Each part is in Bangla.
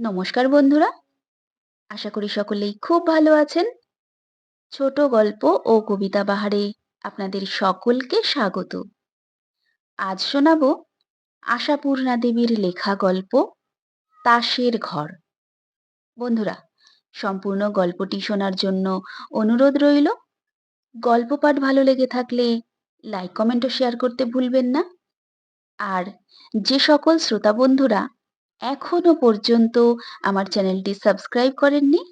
নমস্কার বন্ধুরা। আশা করি সকলেই খুব ভালো আছেন। ছোট গল্প ও কবিতা বাহারে আপনাদের সকলকে স্বাগত। আজ শোনাব আশাপূর্ণা দেবীর লেখা গল্প, তাসের ঘর। বন্ধুরা, সম্পূর্ণ গল্পটি শোনার জন্য অনুরোধ রইল। গল্প পাঠ ভালো লেগে থাকলে লাইক, কমেন্ট ও শেয়ার করতে ভুলবেন না। আর যে সকল শ্রোতা বন্ধুরা এখনও পর্যন্ত আমার চ্যানেলটি সাবস্ক্রাইব করেননি,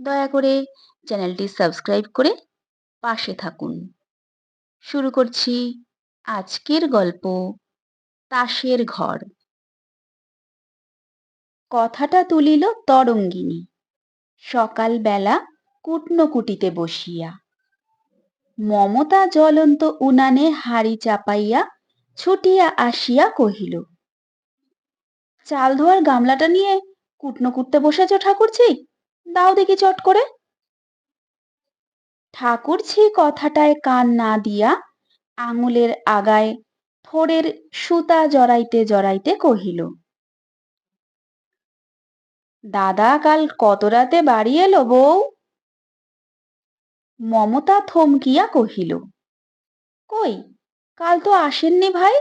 দয়া করে চ্যানেলটি সাবস্ক্রাইব করে পাশে থাকুন। শুরু করছি আজকের গল্প, তাসের ঘর। কথাটা তুলিল তরঙ্গিনী, সকালবেলা কুটনকুটিতে বসিয়া। মমতা জ্বলন্ত উনানে হাড়ি চাপাইয়া ছুটিয়া আসিয়া কহিল চাল ধোয়ার গামলাটা নিয়ে কুটনো কুটতে বসেছ ঠাকুরছি দাও দেখি চট করে। ঠাকুরছি কথাটায় কান না দিয়া আঙুলের আগায় থোড়ের সুতা জড়াইতে জড়াইতে কহিল, দাদা, কাল কত রাতে বাড়ি এলো বউ? মমতা থমকিয়া কহিল, কই, কাল তো আসেননি ভাই?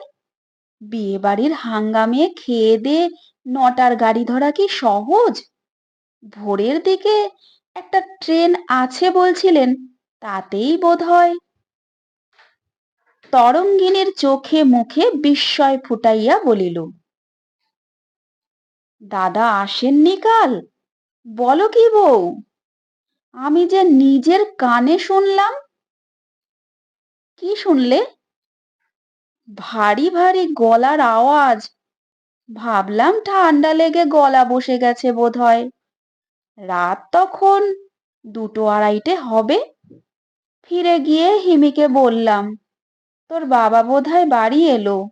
বিয়ে বাড়ির হাঙ্গামে খেয়ে দে, নটার গাড়ি ধরা কি সহজ? ভোরের দিকে একটা ট্রেন আছে বলছিলেন, তাতেই বোধ হয় তরঙ্গিনীর চোখে মুখে বিস্ময় ফুটাইয়া বলিল, দাদা আসেননি কাল? বলো কি বউ? আমি যে নিজের কানে শুনলাম? কি শুনলে? ভারী ভারী গলার আওয়াজ। ভাবলাম ঠান্ডা লেগে গলা বসে গেছে বোধ হয় রাত তখন দুটো আড়াইটে হবে। ফিরে গিয়ে হিমিকে বললাম, তোর বাবা বোধহয় বাড়ি এলো?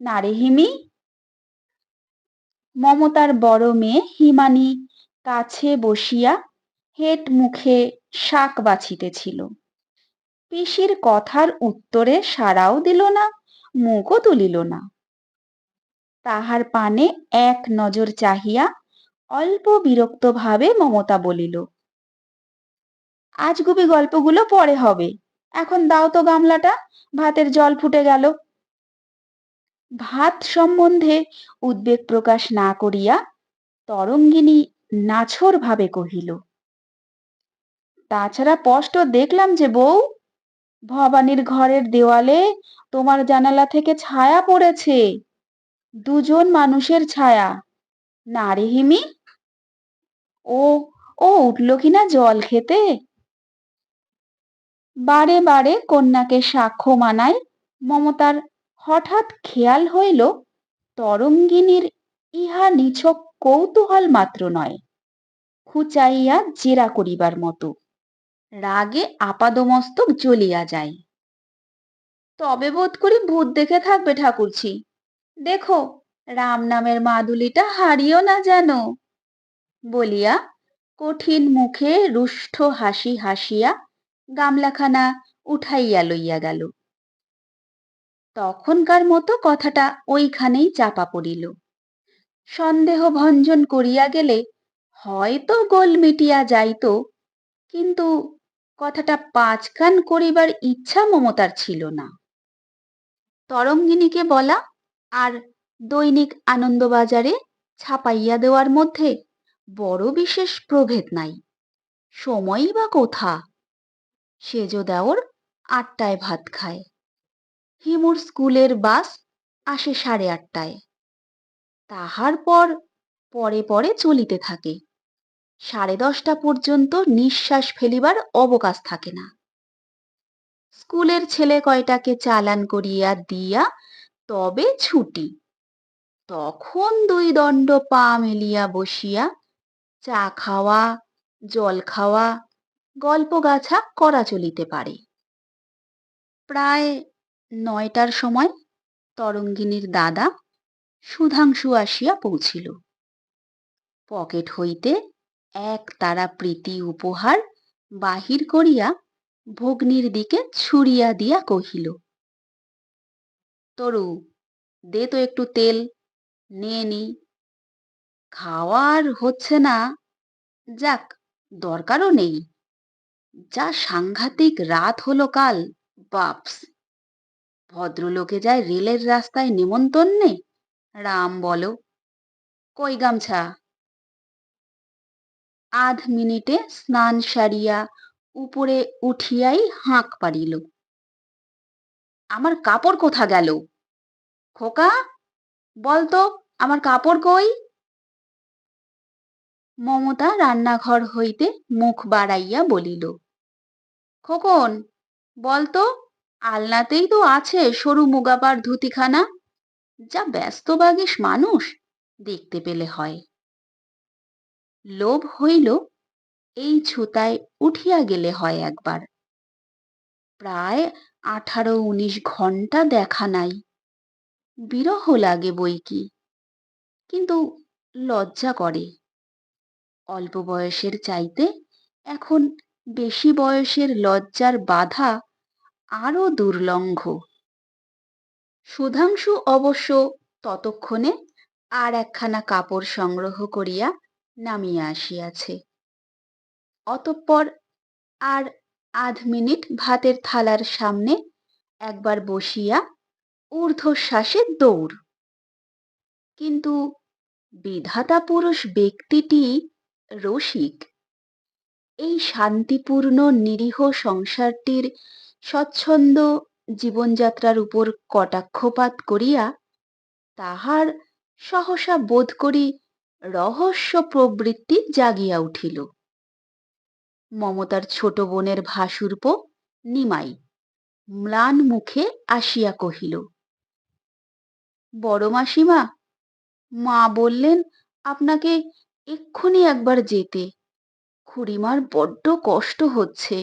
না রে হিমি। মমতার বড় মেয়ে হিমানি কাছে বসিয়া হেট মুখে শাক বাছিতেছিল। পিসির কথার উত্তরে সাড়াও দিল না। মুখও তুলিল না। তাহার পানে এক নজর চাহিয়া অল্প বিরক্তভাবে মমতা বলিল, আজগুবি গল্পগুলো পরে হবে। এখন দাও তো গামলাটা, ভাতের জল ফুটে গেল। ভাত সম্বন্ধে উদ্বেগ প্রকাশ না করিয়া তরঙ্গিনী নাছর ভাবে কহিল, তাছাড়া স্পষ্ট দেখলাম যে বউ ভবানীর ঘরের দেওয়ালে তোমার জানালা থেকে ছায়া পড়েছে। দুজন মানুষের ছায়া। না হিমি? ও ও উঠল কিনা জল খেতে? বারে বারে কন্যাকে সাক্ষ্য মানায় মমতার হঠাৎ খেয়াল হইল তরঙ্গিনীর ইহা নিছক কৌতূহল মাত্র নয়। খুচাইয়া জেরা করিবার মতো। রাগে আপাদমস্তক জ্বলিয়া যায়। তবে বোধ করি ভূত দেখে থাকবে ঠাকুরছি। দেখো, রাম নামের মাদুলিটা হারিও না যেন। বলিয়া কঠিন মুখে রুষ্ট হাসি হাসিয়া গামলাখানা উঠাইয়া লইয়া গেল। তখনকার মতো কথাটা ওইখানেই চাপা পড়িল। সন্দেহ ভঞ্জন করিয়া গেলে হয়তো গোল মিটিয়া যাইত, কিন্তু কথাটা পাঁচকান করিবার ইচ্ছা মমতার ছিল না। তরঙ্গিনীকে বলা আর দৈনিক আনন্দবাজারে ছাপাইয়া দেওয়ার মধ্যে বড় বিশেষ প্রভেদ নাই। সময়ই বা কোথা? সেজ দেওর আটটায় ভাত খায়। হিমুর স্কুলের বাস আসে সাড়ে আটটায়। তাহার পর পরে পরে চলিতে থাকে। সাড়ে দশটা পর্যন্ত নিঃশ্বাস ফেলিবার অবকাশ থাকে না। স্কুলের ছেলে কয়টাকে চালান করিয়া দিয়া তবে ছুটি। তখন দুই দণ্ড পা মেলিয়া বসিয়া চা খাওয়া, জল খাওয়া, গল্প গাছা করা চলিতে পারে। প্রায় নয়টার সময় তরঙ্গিনীর দাদা সুধাংশু আসিয়া পৌঁছিল। পকেট হইতে এক তারা প্রীতি উপহার বাহির করিয়া ভগ্নির দিকে ছুড়িয়া দিয়া কহিল, তরু, দে তো একটু তেল, নিয়ে নি। খাওয়ার হচ্ছে না। যাক, দরকারও নেই। যা সাংঘাতিক রাত হলো কাল, বাপস। ভদ্রলোকে যায় রেলের রাস্তায় নেমন্তন্নে রাম বলো, কই গামছা? আধ মিনিটে স্নান সারিয়া উপরে উঠিয়াই হাঁক পারিল আমার কাপড় কোথা গেল? খোকা, বলতো, আমার কাপড় কই? মমতা রান্নাঘর হইতে মুখ বাড়াইয়া বলিল, খোকন, বলতো, আলনাতেই তো আছে সরু মুগাপার ধুতিখানা। যা ব্যস্ত বাগিস মানুষ, দেখতে পেলে হয়। লোভ হইল, এই ছুতায় উঠিয়া গেলে হয় একবার। প্রায় আঠারো উনিশ ঘণ্টা দেখা নাই। বিরহ লাগে বই কি? কিন্তু লজ্জা করে। অল্প বয়সের চাইতে এখন বেশি বয়সের লজ্জার বাধা আরও দুর্লঙ্ঘ। সুধাংশু অবশ্য ততক্ষণে আর একখানা কাপড় সংগ্রহ করিয়া নামিয়া আসিয়াছে। অতঃপর আর আধ মিনিট ভাতের থালার সামনে একবার বসিয়া ঊর্ধ্বশ্বাসে দৌড়। কিন্তু বিধাতা পুরুষ ব্যক্তিটি রসিক। এই শান্তিপূর্ণ, নিরীহ সংসারটির স্বচ্ছন্দ জীবনযাত্রার উপর কটাক্ষপাত করিয়া তাহার সহসা বোধ করি রহস্য প্রবৃত্তি জাগিয়া উঠিল। মমতার ছোট বোনের ভাসুরপ নিমাই ম্লান মুখে আসিয়া কহিল, বড় মাসিমা, মা বললেন আপনাকে এক্ষুনি একবার যেতে। খুড়িমার বড্ড কষ্ট হচ্ছে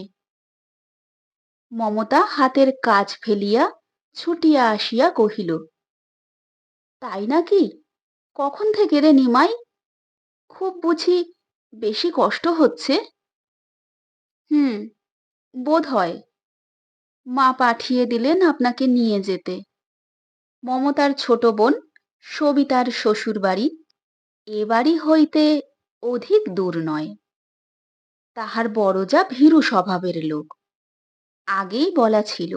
মমতা হাতের কাজ ফেলিয়া ছুটিয়া আসিয়া কহিল, তাই নাকি? কখন থেকে রে নিমাই? খুব বুঝি বেশি কষ্ট হচ্ছে? হুম, বোধ হয়। মা পাঠিয়ে দিলেন আপনাকে নিয়ে যেতে। মমতার ছোট বোন সবিতার শ্বশুর বাড়ি এ বাড়ি হইতে অধিক দূর নয়। তাহার বড় যা ভীরু স্বভাবের লোক। আগেই বলা ছিল,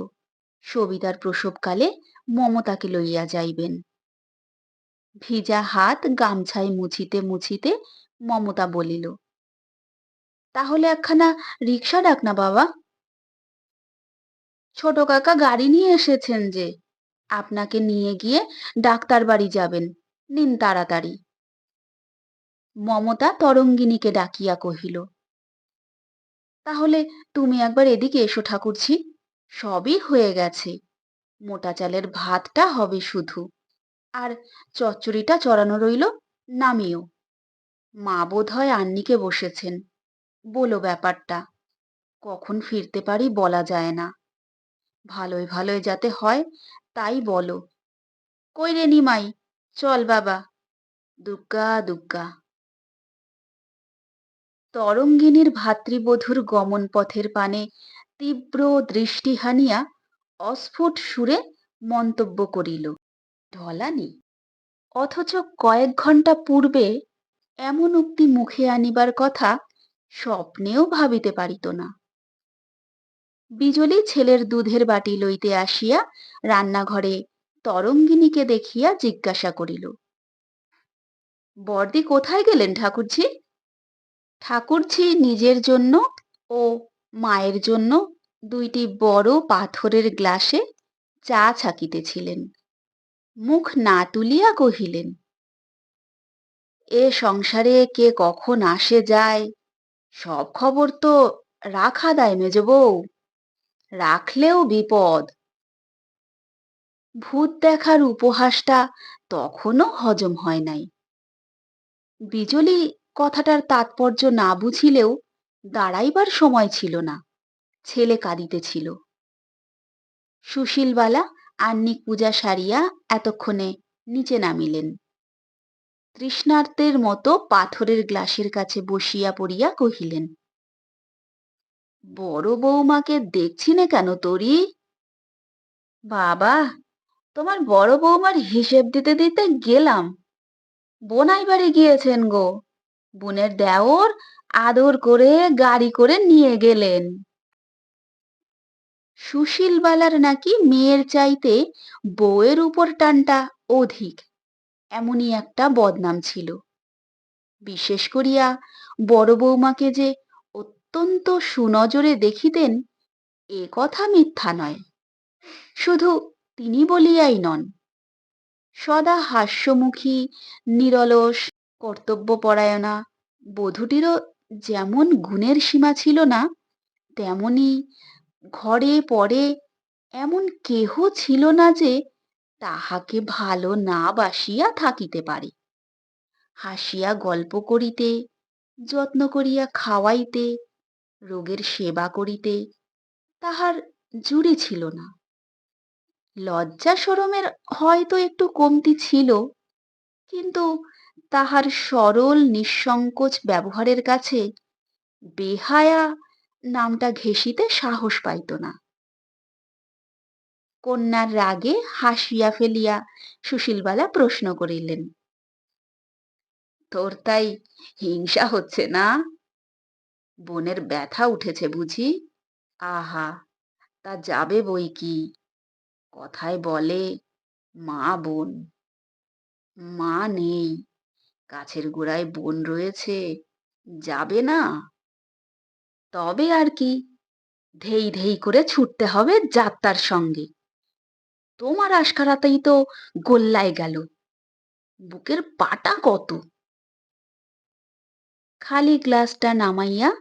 সবিতার প্রসবকালে মমতাকে লইয়া যাইবেন। ভিজা হাত গামছায় মুছিতে মুছিতে মমতা বলিল, তাহলে একখানা রিক্সা ডাক না বাবা। ছোট কাকা গাড়ি নিয়ে এসেছেন যে, আপনাকে নিয়ে গিয়ে ডাক্তার বাড়ি যাবেন। নিন তাড়াতাড়ি। মমতা তরঙ্গিনীকে ডাকিয়া কহিল, তাহলে তুমি একবার এদিকে এসো ঠাকুরছি সবই হয়ে গেছে। মোটা চালের ভাতটা হবে শুধু। আর চচ্চড়িটা চড়ানো রইল নামিও মা বোধ হয় আন্নিকে বসেছেন। বলো ব্যাপারটা, কখন ফিরতে পারি বলা যায় না। ভালোই ভালোই যাতে হয় তাই বলো। কই রে নিমাই, চল বাবা। দুগ্গা দুগ্গা। তরঙ্গিনীর ভাতৃবধূর গমন পথের পানে তীব্র দৃষ্টি হানিয়া অস্ফুট সুরে মন্তব্য করিল। ঢলানি অথচ কয়েক ঘণ্টা পূর্বে এমন উক্তি মুখে আনিবার কথা স্বপ্নেও ভাবিতে পারিত না। বিজলি ছেলের দুধের বাটি লইতে আসিয়া রান্নাঘরে তরঙ্গিনীকে দেখিয়া জিজ্ঞাসা করিল, বর্দি কোথায় গেলেন ঠাকুরঝি? ঠাকুরঝি নিজের জন্য ও মায়ের জন্য দুইটি বড় পাথরের গ্লাসে চা ছাকিতেছিলেন। মুখ না তুলিয়া কহিলেন, এ সংসারে কে কখন আসে যায়? সব খবর তো রাখা দেয় মেজ বউ, রাখলেও বিপদ। ভূত দেখার উপহাসটা তখনও হজম হয় নাই বিজলি কথাটার তাৎপর্য না বুঝিলেও দাঁড়াইবার সময় ছিল না, ছেলে কাঁদিতেছিল। সুশীলবালা আহ্নিক পূজা সারিয়া এতক্ষণে নিচে নামিলেন। তৃষ্ণার্তের মতো পাথরের গ্লাসের কাছে বসিয়া পড়িয়া কহিলেন, বড় বৌমাকে দেখছি না কেন তোরি? বাবা, তোমার বড় বৌমার হিসেব দিতে দিতে গেলাম। বোনাই বাড়ি গিয়েছেন গো। বোনের দেওর আদর করে গাড়ি করে নিয়ে গেলেন। সুশীল বালার নাকি মেয়ের চাইতে বউয়ের উপর টানটা অধিক। এমনই একটা বদনাম ছিল। বিশেষ করিয়া বড় বৌমাকে যে অত্যন্ত সুনজরে দেখিতেন, এ কথা মিথ্যা নয়। শুধু তিনি বলিয়াই নন। সদা হাস্যমুখী, নিরলস, কর্তব্যপরায়ণা বধূটিরও যেমন গুণের সীমা ছিল না, তেমনি ঘরে পরে এমন কেহ ছিল না যে তাহাকে ভালো না বাসিয়া থাকিতে পারে। হাসিয়া গল্প করিতে, যত্ন করিয়া খাওয়াইতে, রোগের সেবা করিতে তাহার জুড়ি ছিল না। লজ্জা সরমের হয়তো একটু কমতি ছিল, কিন্তু তাহার সরল নিঃসংকোচ ব্যবহারের কাছে বেহায়া নামটা ঘেঁষিতে সাহস পাইত না। কন্যার রাগে হাসিয়া ফেলিয়া সুশীলবালা প্রশ্ন করিলেন, তোর তাই হিংসা হচ্ছে না? বোনের ব্যথা উঠেছে বুঝি? আহা, তা যাবে বই কি? কথায় বলে, মা বোন, মা নেই, গাছের গোড়ায় বোন রয়েছে, যাবে না? তবে আর কি। ধেই ধেই করে ছুটতে হবে যাত্রার সঙ্গে। তোমার আশকারাতেই তো গোল্লায় গেল। বুকের পাটা কত? খালি গ্লাসটা নামাইয়া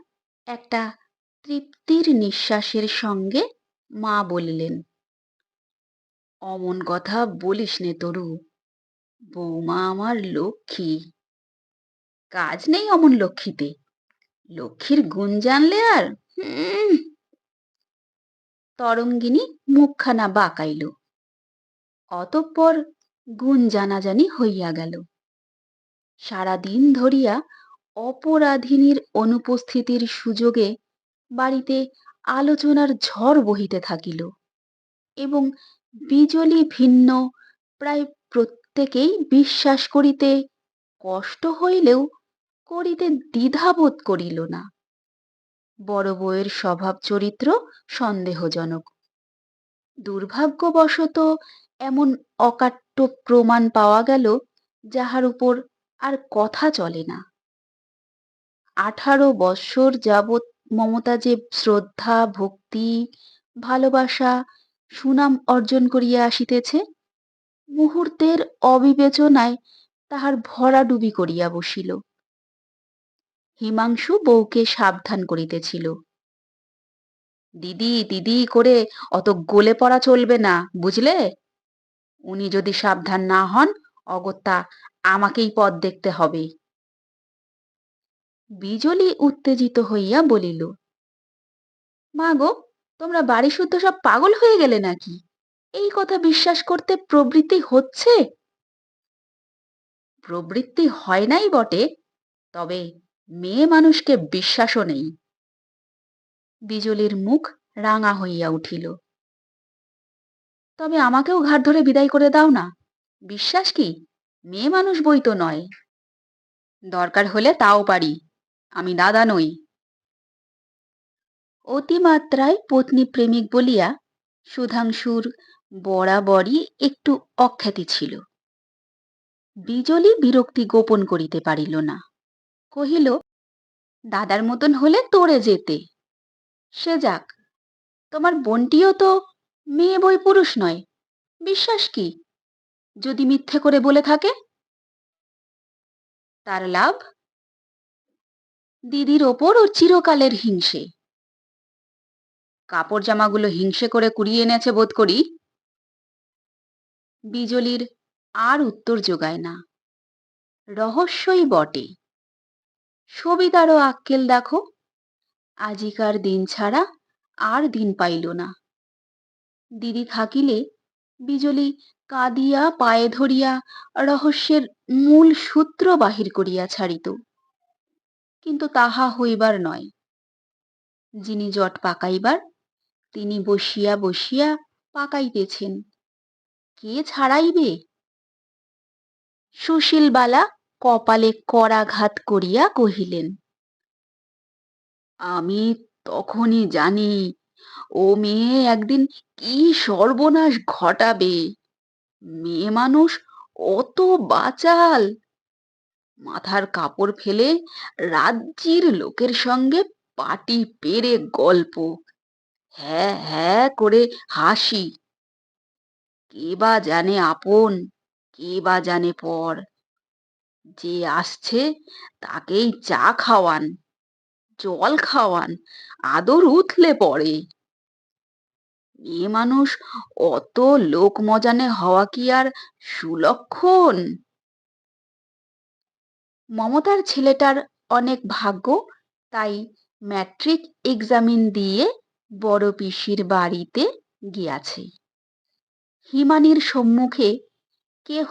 একটা তৃপ্তির নিঃশ্বাসের সঙ্গে মা বলিলেন, অমন কথা বলিস নে তরু, বৌমা আমার লক্ষ্মী। কাজ নেই অমন লক্ষ্মীতে। লক্ষ্মীর গুণ জানলে আর তরঙ্গিনী মুখখানা বাঁকাইল। অতঃপর গুণ জানাজানি হইয়া গেল। সারাদিন ধরিয়া অপরাধিনীর অনুপস্থিতির সুযোগে বাড়িতে আলোচনার ঝড় বহিতে থাকিল এবং বিজলি ভিন্ন প্রায় প্রত্যেকেই বিশ্বাস করিতে কষ্ট হইলেও করিতে দ্বিধাবোধ করিল না। বড় বউয়ের স্বভাব চরিত্র সন্দেহজনক। দুর্ভাগ্যবশত এমন অকাট্য প্রমাণ পাওয়া গেল যাহার উপর আর কথা চলে না। আঠারো বৎসর যাবৎ মমতা যে শ্রদ্ধা, ভক্তি, ভালোবাসা, সুনাম অর্জন করিয়া আসিতেছে। মুহূর্তের অবিবেচনায় তাহার ভরাডুবি করিয়া বসিল। হিমাংশু বউকে সাবধান করিতেছিল। দিদি দিদি করে অত গোলে পড়া চলবে না, বুঝলে? উনি যদি সাবধান না হন, অগত্যা আমাকেই পথ দেখতে হবে। বিজলি উত্তেজিত হইয়া বলিল, মা গো, তোমরা বাড়ি শুদ্ধ সব পাগল হয়ে গেলে নাকি? এই কথা বিশ্বাস করতে প্রবৃত্তি হচ্ছে? প্রবৃত্তি হয় নাই বটে, তবে মেয়ে মানুষকে বিশ্বাসও নেই। বিজলির মুখ রাঙা হইয়া উঠিল। তবে আমাকেও ঘাট ধরে বিদায় করে দাও না। বিশ্বাস কি? মেয়ে মানুষ বই তো নয়। দরকার হলে তাও পারি। আমি দাদা নই। অতিমাত্রায় পত্নী প্রেমিক বলিয়া সুধাংশুর বরাবরই একটু অখ্যাতি ছিল। বিজলি বিরক্তি গোপন করিতে পারিল না। কহিল, দাদার মতন হলে তোরে যেতে। সে যাক, তোমার বোনটিও তো মেয়ে বই পুরুষ নয়, বিশ্বাস কি? যদি মিথ্যে করে বলে থাকে? তার লাভ? দিদির ওপর ওর চিরকালের হিংসে। কাপড় জামাগুলো হিংসে করে কুড়িয়ে এনেছে বোধ করি। বিজলির আর উত্তর যোগায় না। রহস্যই বটে। সবিতারও আক্কেল দেখো। আজিকার দিন ছাড়া আর দিন পাইল না। দিদি থাকিলে বিজলি কাঁদিয়া পায়ে ধরিয়া রহস্যের মূল সূত্র বাহির করিয়া ছাড়িত। কিন্তু তাহা হইবার নয়। যিনি জট পাকাইবার, তিনি বসিয়া বসিয়া পাকাইতেছেন। কে ছাড়াইবে? সুশীলবালা কপালে করাঘাত করিয়া কহিলেন, আমি তখনই জানি, ও মেয়ে একদিন কি সর্বনাশ ঘটাবে। মেয়ে মানুষ অত বাচাল। মাথার কাপড় ফেলে রাজ্যির লোকের সঙ্গে পাটি পেরে গল্প। হ্যাঁ হ্যাঁ করে হাসি। কে বা জানে আপন, কে বা জানে পর। যে আসছে তাকেই চা খাওয়ান, জল খাওয়ান, আদর উথলে পড়ে। মেয়ে মানুষ অত লোক মজানে হওয়া কি আর সুলক্ষণ? মমতার ছেলেটার অনেক ভাগ্য, তাই ম্যাট্রিক এক্সামিন দিয়ে বড় পিসির বাড়িতে গিয়াছে। হিমানির সম্মুখে কেহ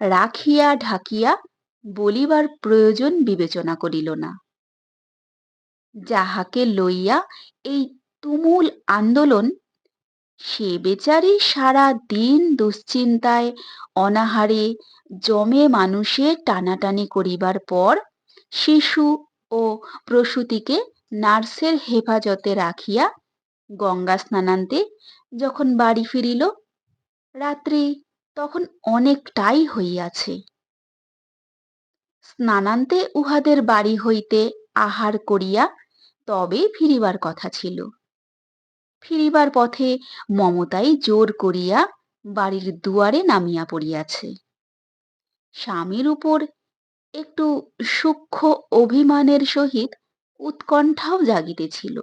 রাখিয়া ঢাকিয়া বলিবার প্রয়োজন বিবেচনা করিল না। যাহাকে লইয়া এই তুমুল আন্দোলন, সে বেচারি সারা দিন দুশ্চিন্তায়, অনাহারে, জমে মানুষে টানাটানি করিবার পর শিশু ও প্রসূতিকে নার্সের হেফাজতে রাখিয়া গঙ্গা স্নানান্তে যখন বাড়ি ফিরিল, রাত্রি তখন অনেকটাই হইয়াছে। স্নানান্তে উহাদের বাড়ি হইতে আহার করিয়া তবে ফিরিবার কথা ছিল। ফিরিবার পথে মমতাই জোর করিয়া বাড়ির দুয়ারে নামিয়া পড়িয়াছে। স্বামীর উপর একটু সূক্ষ্ম অভিমানের সহিত উৎকণ্ঠাও জাগিতেছিল।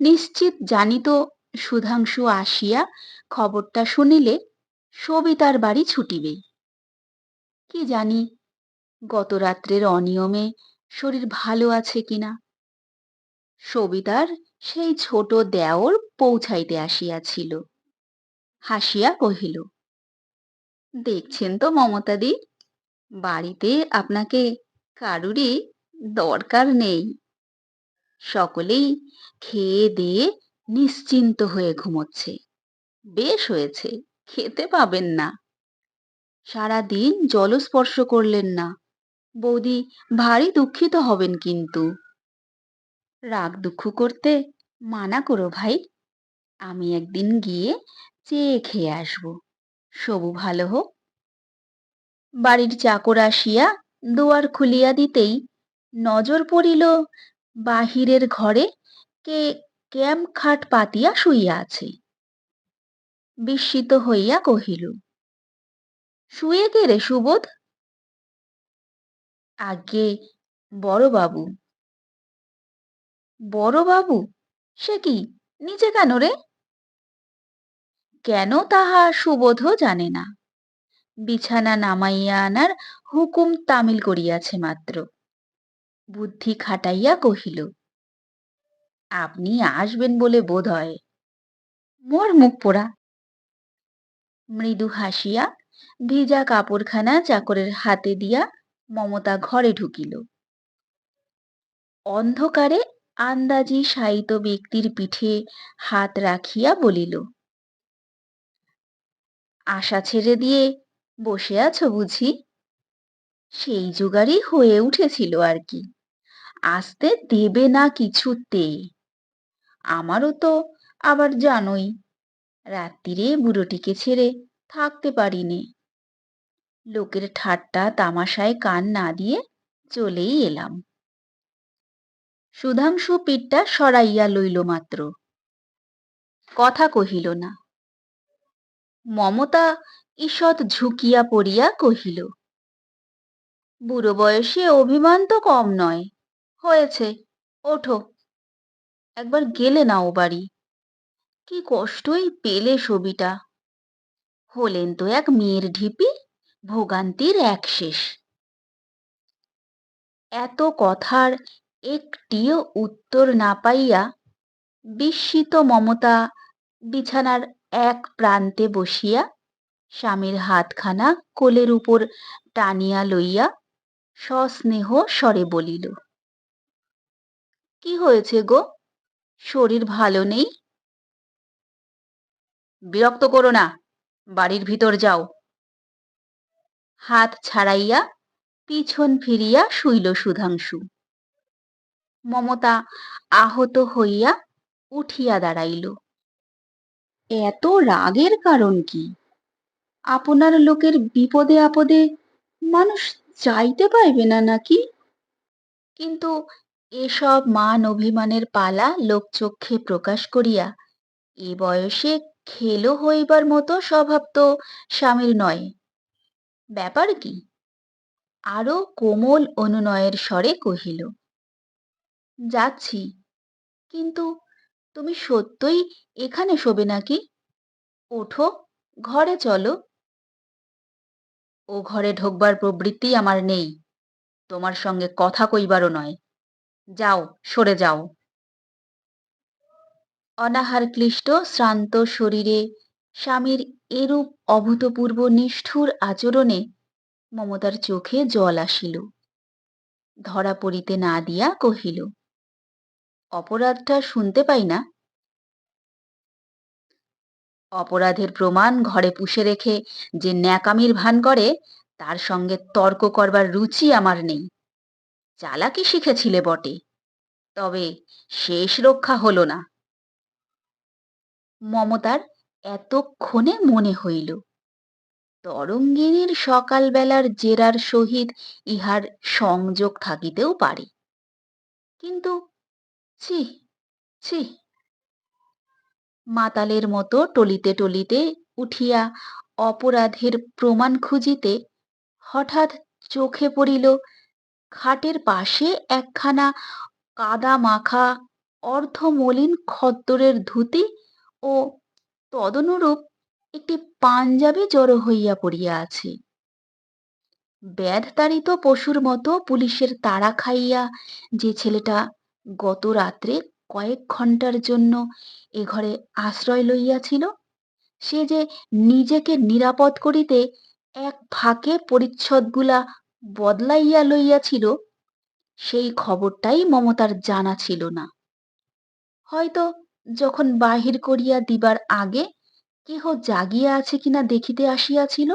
নিশ্চিত জানিত সুধাংশু আসিয়া খবরটা শুনিলে সবিতার বাড়ি ছুটিবে। কি জানি গত রাত্রের অনিয়মে শরীর ভালো আছে কিনা? সবিতার সেই ছোট দেওর পৌঁছাইতে আসিয়াছিল। হাসিয়া কহিল, দেখছেন তো মমতাদি, বাড়িতে আপনাকে কারুরই দরকার নেই। সকলেই খেয়ে দিয়ে নিশ্চিন্ত হয়ে ঘুমোচ্ছে। বেশ হয়েছে, খেতে পাবেন না। সারাদিন জলস্পর্শ করলেন না। বৌদি ভারী দুঃখিত হবেন কিন্তু। রাগ দুঃখ করতে মানা করো ভাই, আমি একদিন গিয়ে চেয়ে খেয়ে আসব। সবু ভালো হোক। বাড়ির চাকর আসিয়া দুয়ার খুলিয়া দিতেই নজর পড়িল বাহিরের ঘরে কে ক্যাম্প খাট পাতিয়া শুইয়া আছে। বিস্মিত হইয়া কহিল, শুয়ে কে রে সুবোধ? আগে বড়বাবু বড়বাবু সে কি নিচে কেন রে? কেন তাহা সুবোধ জানে না। বিছানা নামাইয়া আনার হুকুম তামিল করিয়াছে মাত্র। বুদ্ধি খাটাইয়া কহিল, আপনি আসবেন বলে বোধ হয়। মোর মুখ পোড়া। মৃদু হাসিয়া, ভিজা কাপড়খানা চাকরের হাতে দিয়া মমতা ঘরে ঢুকিল। অন্ধকারে আন্দাজি শায়িত ব্যক্তির পিঠে হাত রাখিয়া বলিল, আশা ছেড়ে দিয়ে বসে আছো বুঝি? সেই জোগাড়ই হয়ে উঠেছিল আর কি। আসতে দেবে না কিছুতে। আমারও তো আবার জানোই, রাত্রিরে বুড়োটিকে ছেড়ে থাকতে পারিনে। লোকের ঠাট্টা, তামাশায় কান না দিয়ে চলেই এলাম। সুধাংশু পিঠটা সরাইয়া লইল মাত্র। কথা কহিল না। মমতা ঈষৎ ঝুঁকিয়া পড়িয়া কহিল, বুড়ো বয়সে অভিমান তো কম নয়। হয়েছে, ওঠো। একবার গেলে না ও বাড়ি। কি কষ্টই পেলে ছবিটা। হলেন তো এক মেয়ের ঢিপি ভোগান্তির এক শেষ। এত কথার একটিও উত্তর না পাইয়া বিস্মিত মমতা বিছানার এক প্রান্তে বসিয়া স্বামীর হাতখানা কোলের উপর টানিয়া লইয়া সস্নেহ স্বরে বলিল, কি হয়েছে গো? শরীর ভালো নেই? বিরক্ত করো না, বাড়ির ভিতর যাও। হাত ছাড়াইয়া পিছন ফিরিয়া শুইল সুধাংশু। মমতা আহত হইয়া উঠিয়া দাঁড়াইল। এত রাগের কারণ কি? আপনার লোকের বিপদে আপদে মানুষ চাইতে পাইবে না নাকি? কিন্তু এসব মান অভিমানের পালা লোকচক্ষে প্রকাশ করিয়া, এ বয়সে খেলো হইবার মতো স্বভাব তো স্বামীর নয়। ব্যাপার কি? আরও কোমল অনুনয়ের স্বরে কহিল, যাচ্ছি, কিন্তু তুমি সত্যই এখানে শোবে নাকি? ওঠো, ঘরে চলো। ও ঘরে ঢোকবার প্রবৃত্তি আমার নেই, তোমার সঙ্গে কথা কইবারও নয়। যাও, সরে যাও। অনাহার ক্লিষ্ট শ্রান্ত শরীরে স্বামীর এরূপ অভূতপূর্ব নিষ্ঠুর আচরণে মমতার চোখে জল আসিল। ধরা পড়িতে না দিয়া কহিল, অপরাধটা শুনতে পাই না। অপরাধের প্রমাণ ঘরে পুষে রেখে যে ন্যাকামির ভান করে, তার সঙ্গে তর্ক করবার রুচি আমার নেই। চালাকি শিখেছিলে বটে, তবে শেষ রক্ষা হলো না। মমতার এতক্ষণে মনে হইল, তরঙ্গিনীর সকালবেলার জেরার সহিত ইহার সংযোগ থাকিতেও পারে। কিন্তু ছি ছি। মাতালের মতো টলিতে টলিতে উঠিয়া অপরাধের প্রমাণ খুঁজিতে হঠাৎ চোখে পড়িল, খাটের পাশে একখানা কাদা মাখা অর্ধমলিন খদ্দরের ধুতি ও তদনুরূপ একটি পাঞ্জাবি জড়ো হইয়া পড়িয়া আছে। ব্যাধ তাড়িত পশুর মতো পুলিশের তাড়া খাইয়া যে ছেলেটা গত রাত্রে কয়েক ঘণ্টার জন্য এ ঘরে আশ্রয় লইয়াছিল, সে যে নিজেকে নিরাপদ করিতে এক ফাঁকে পরিচ্ছদগুলা বদলাইয়া লইয়াছিল, সেই খবরটাই মমতার জানা ছিল না। হয়তো যখন বাহির করিয়া দিবার আগে কেহ জাগিয়া আছে কিনা দেখিতে আসিয়াছিল?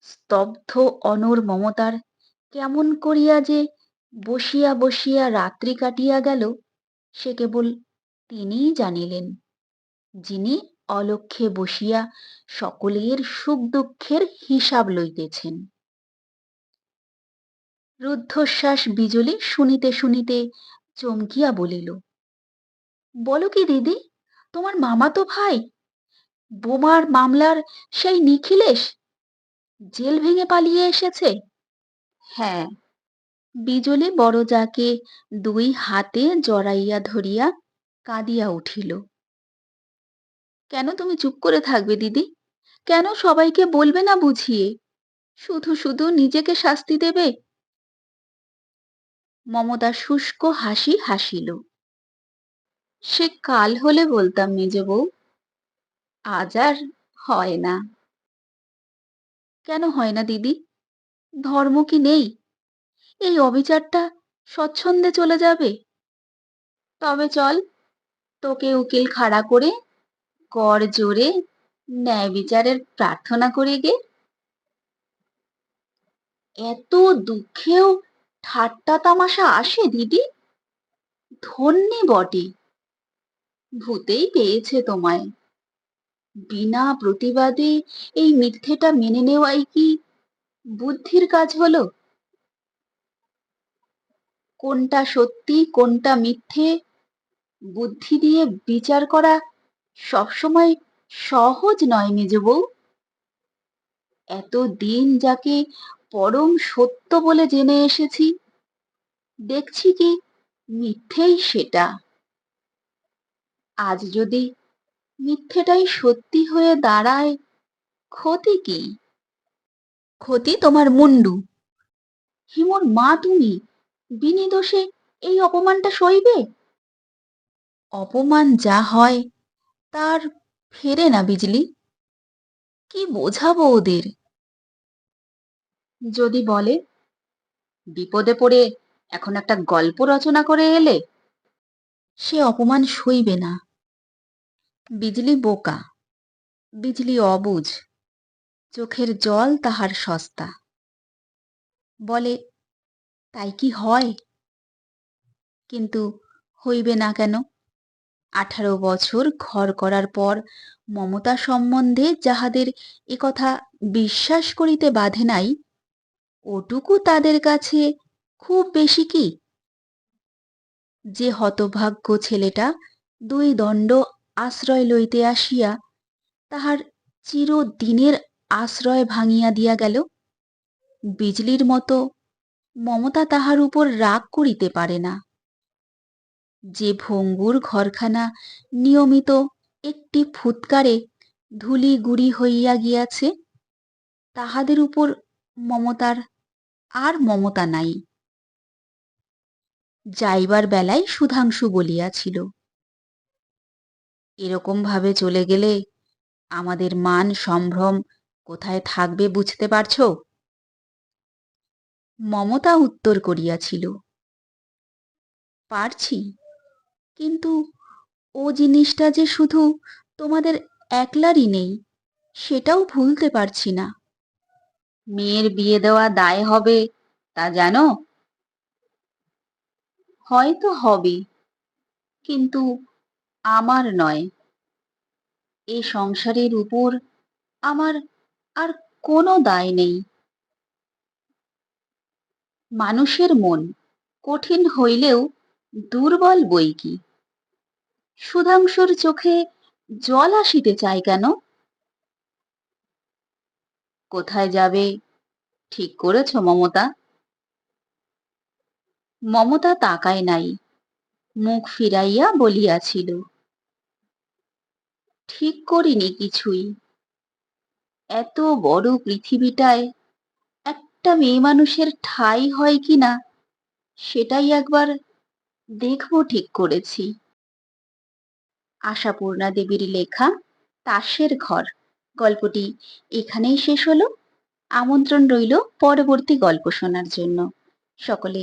স্তব্ধ অনর মমতার কেমন করিয়া যে বসিয়া বসিয়া রাত্রি কাটিয়া গেল, সে কেবল তিনিই জানিলেন, যিনি অলক্ষে বসিয়া সকলের সুখ দুঃখের হিসাব লইতেছেন। রুদ্ধশ্বাস বিজলি শুনিতে শুনিতে চমকিয়া বলিল বলো কি দিদি তোমার মামাতো ভাই। বোমার মামলার সেই নিখিলেশ জেল ভেঙে পালিয়ে এসেছে। হ্যাঁ। বিজলি বড় যাকে দুই হাতে জড়াইয়া ধরিয়া কাঁদিয়া উঠিল। কেন তুমি চুপ করে থাকবে দিদি? কেন সবাইকে বলবে না বুঝিয়ে? শুধু শুধু নিজেকে শাস্তি দেবে? মমতা শুষ্ক হাসি হাসিল। সে কাল হলে বলতাম মেজ বউ, আজ আর হয় না। কেন হয় না দিদি? ধর্ম কি নেই? এই অবিচারটা স্বচ্ছন্দে চলে যাবে? তবে চল, তোকে উকিল খাড়া করে কর জোরে ন্যায় বিচারের প্রার্থনা করে গে। এত দুঃখেও ঠাট্টা তামাশা আসে দিদি? ধন্যে বটে। ভূতেই পেয়েছে তোমায়। বিনা প্রতিবাদে এই মিথ্যেটা মেনে নেওয়াই কি বুদ্ধির কাজ হলো? কোনটা সত্যি, কোনটা মিথ্যে? বুদ্ধি দিয়ে বিচার করা সবসময় সহজ নয় মেজ বউ। এত দিন যাকে পরম সত্য বলে জেনে এসেছি, দেখছি কি মিথ্যেই সেটা। আজ যদি মিথ্যেটাই সত্যি হয়ে দাঁড়ায়, ক্ষতি কি? ক্ষতি তোমার মুন্ডু। হিমুর মা তুমি বিনি দোষে এই অপমানটা সইবে? অপমান যা হয়, তার ফেরে না বিজলি। কি বোঝাবো ওদের? যদি বলে, বিপদে পড়ে এখন একটা গল্প রচনা করে এলে সে অপমান সইবে না। বিজলি বোকা, বিজলি অবুঝ, চোখের জল তাহার সস্তা। বলে, তাই কি হয়? কিন্তু হইবে না কেন? আঠারো বছর ঘর করার পর মমতা সম্বন্ধে যাহাদের একথা বিশ্বাস করিতে বাধে নাই, ওটুকু তাদের কাছে খুব বেশি কি? যে হতভাগ্য ছেলেটা দুই দণ্ড আশ্রয় লইতে আসিয়া তাহার চিরদিনের আশ্রয় ভাঙিয়া দিয়া গেল, বিজলির মতো মমতা তাহার উপর রাগ করিতে পারে না। যে ভঙ্গুর ঘরখানা নিয়মিত একটি ফুৎকারে ধুলি গুড়ি হইয়া গিয়াছে, তাহাদের উপর মমতার আর মমতা নাই। যাইবার বেলায় সুধাংশু বলিয়াছিল, এরকম ভাবে চলে গেলে আমাদের মান সম্ভ্রম কোথায় থাকবে বুঝতে পারছ? মমতা উত্তর করিয়াছিল, পারছি, কিন্তু ও জিনিসটা যে শুধু তোমাদের একলারই নেই, সেটাও ভুলতে পারছি না। মেয়ের বিয়ে দেওয়া দায় হবে তা জানো? হয়তো হবে, কিন্তু আমার নয়। এ সংসারের উপর আমার আর কোনো দায় নেই। মানুষের মন কঠিন হইলেও দুর্বল বই কি? সুধাংশুর চোখে জল আসিতে চায় কেন? কোথায় যাবে? ঠিক করেছ মমতা। মমতা তাকায় নাই। মুখ ফিরাইয়া বলিয়াছিল, ঠিক করিনি কিছুই। এত বড় পৃথিবীটায় একটা মেয়ে মানুষের ঠাঁই হয় কি না, সেটাই একবার দেখব ঠিক করেছি। আশাপূর্ণা দেবীর লেখা তাসের ঘর গল্পটি এখানেই শেষ হলো। আমন্ত্রণ রইল পরবর্তী গল্প শোনার জন্য। সকলে